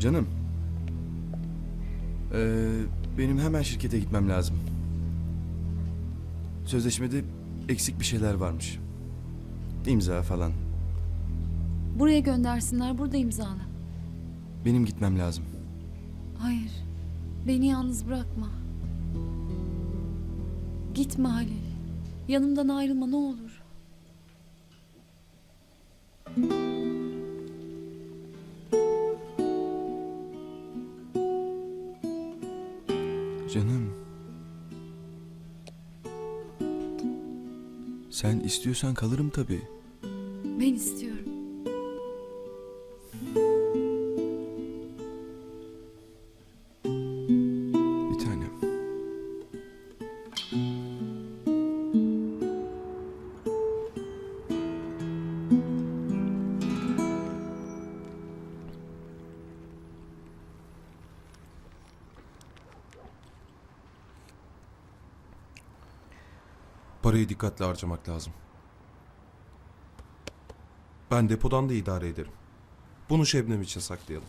Canım. Ee, benim hemen şirkete gitmem lazım. Sözleşmede eksik bir şeyler varmış. İmza falan. Buraya göndersinler, burada imzala. Benim gitmem lazım. Hayır, beni yalnız bırakma. Gitme Halil. Yanımdan ayrılma ne olur. Canım. Sen istiyorsan kalırım tabii. Ben istiyorum. Parayı dikkatli harcamak lazım. Ben depodan da idare ederim. Bunu Şebnem için saklayalım.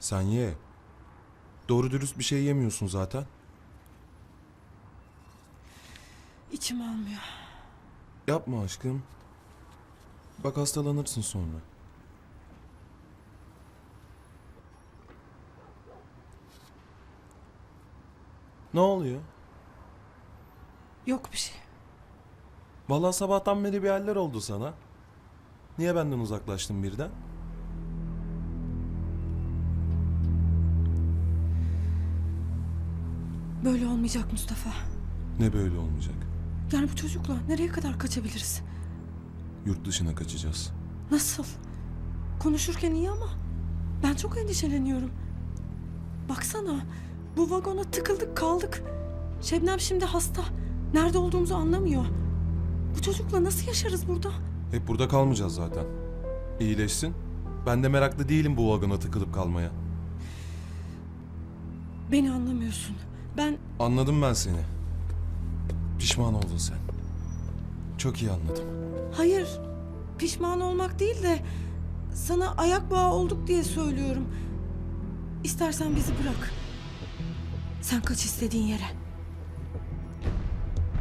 Sen ye. Doğru dürüst bir şey yemiyorsun zaten. İçim almıyor. Yapma aşkım. Bak hastalanırsın sonra. Ne oluyor? Yok bir şey. Vallahi sabahtan beri bir haller oldu sana. Niye benden uzaklaştın birden? Böyle olmayacak Mustafa. Ne böyle olmayacak? Yani bu çocukla nereye kadar kaçabiliriz? Yurt dışına kaçacağız. Nasıl? Konuşurken iyi ama ben çok endişeleniyorum. Baksana bu vagona tıkıldık kaldık. Şebnem şimdi hasta. Nerede olduğumuzu anlamıyor. Bu çocukla nasıl yaşarız burada? Hep burada kalmayacağız zaten. İyileşsin. Ben de meraklı değilim bu vagona tıkılıp kalmaya. Beni anlamıyorsun. Ben Anladım ben seni. Pişman oldun sen. Çok iyi anladım. hayır pişman olmak değil de sana ayak bağı olduk diye söylüyorum. İstersen bizi bırak. Sen kaç istediğin yere.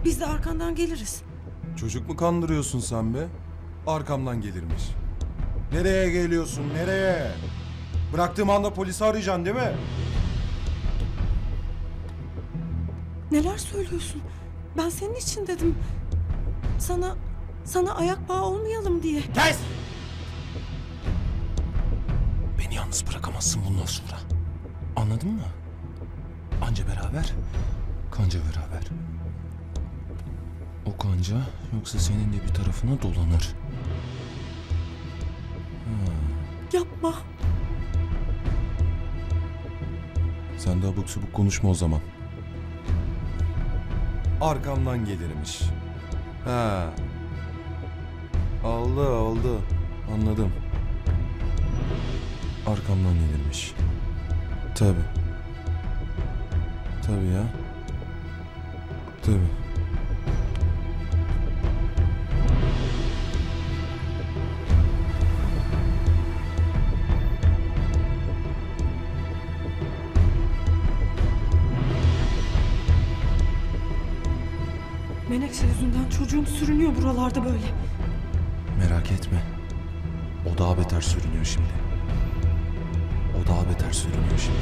Biz de arkandan geliriz. Çocuk mu kandırıyorsun sen be? Arkamdan gelirmiş. Nereye geliyorsun nereye? Bıraktığım anda polisi arayacaksın değil mi? Neler söylüyorsun? Ben senin için dedim. Sana sana ayak bağı olmayalım diye. Kes! Beni yalnız bırakamazsın bundan sonra. Anladın mı? Anca beraber, kanca beraber. O kanca yoksa senin de bir tarafına dolanır. Yapma. Sen de abuk subuk konuşma o zaman. Arkamdan gelirmiş. Ha. Oldu oldu. Anladım. Arkamdan gelirmiş. Tabi. Tabi ya. Tabi. Menekşe yüzünden çocuğum sürünüyor buralarda böyle. Merak etme. O daha beter sürünüyor şimdi. O daha beter sürünüyor şimdi.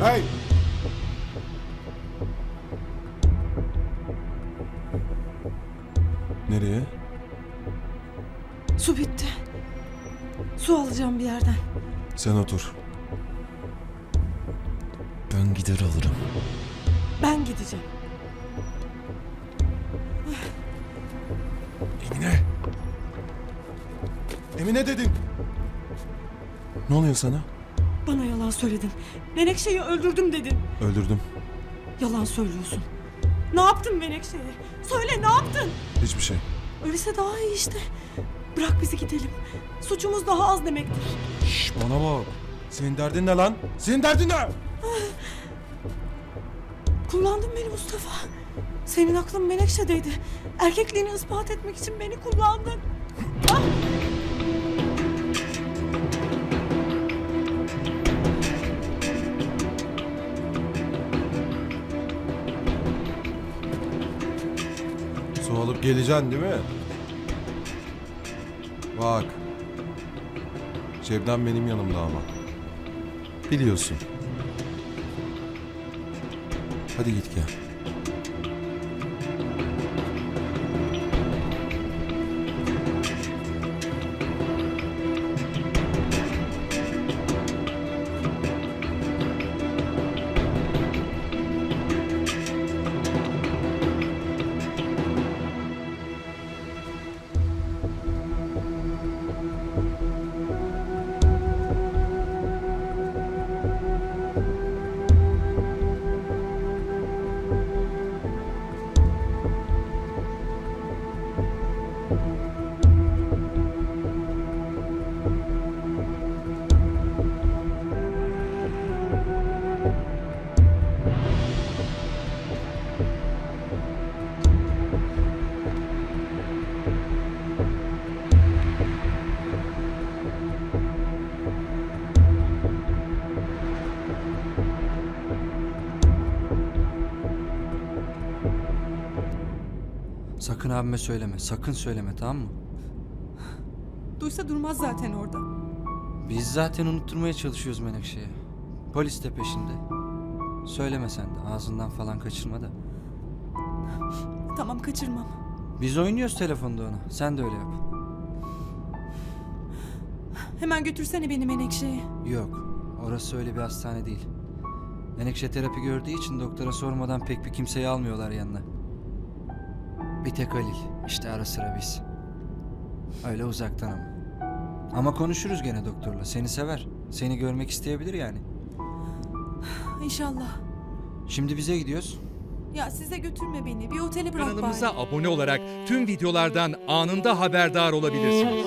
Hey! Nereye? Su bitti. Su alacağım bir yerden. Sen otur. Ben gider alırım. Ben gideceğim. Emine! Emine dedim. Ne oluyor sana? Bana yalan söyledin. Menekşe'yi öldürdüm dedin. Öldürdüm. Yalan söylüyorsun. Ne yaptın Menekşe'ye? Söyle ne yaptın? Hiçbir şey. Öyleyse daha iyi işte. Bırak bizi gidelim. Suçumuz daha az demektir. Şş, bana bak. Senin derdin ne lan? Senin derdin ne? Kullandın beni Mustafa. Senin aklın Menekşe'deydi. Erkekliğini ispat etmek için beni kullandın. Su alıp geleceksin değil mi? Bak. Şebnem benim yanımda ama. Biliyorsun. Hadi git gel. Sakın abime söyleme. Sakın söyleme tamam mı? Duysa durmaz zaten orada. Biz zaten unutturmaya çalışıyoruz Menekşe'ye. Polis de peşinde. Söyleme sen de. Ağzından falan kaçırma da. Tamam kaçırmam. Biz oynuyoruz telefonda ona. Sen de öyle yap. Hemen götürsene beni Menekşe'ye. Yok. Orası öyle bir hastane değil. Menekşe terapi gördüğü için doktora sormadan pek bir kimseyi almıyorlar yanına. Bir tek Halil. İşte ara sıra biz. Öyle uzaktan ama. Ama konuşuruz gene doktorla. Seni sever. Seni görmek isteyebilir yani. İnşallah. Şimdi bize gidiyoruz. Ya size götürme beni. Bir otele bırak Kanalımıza bari. abone olarak tüm videolardan anında haberdar olabilirsiniz.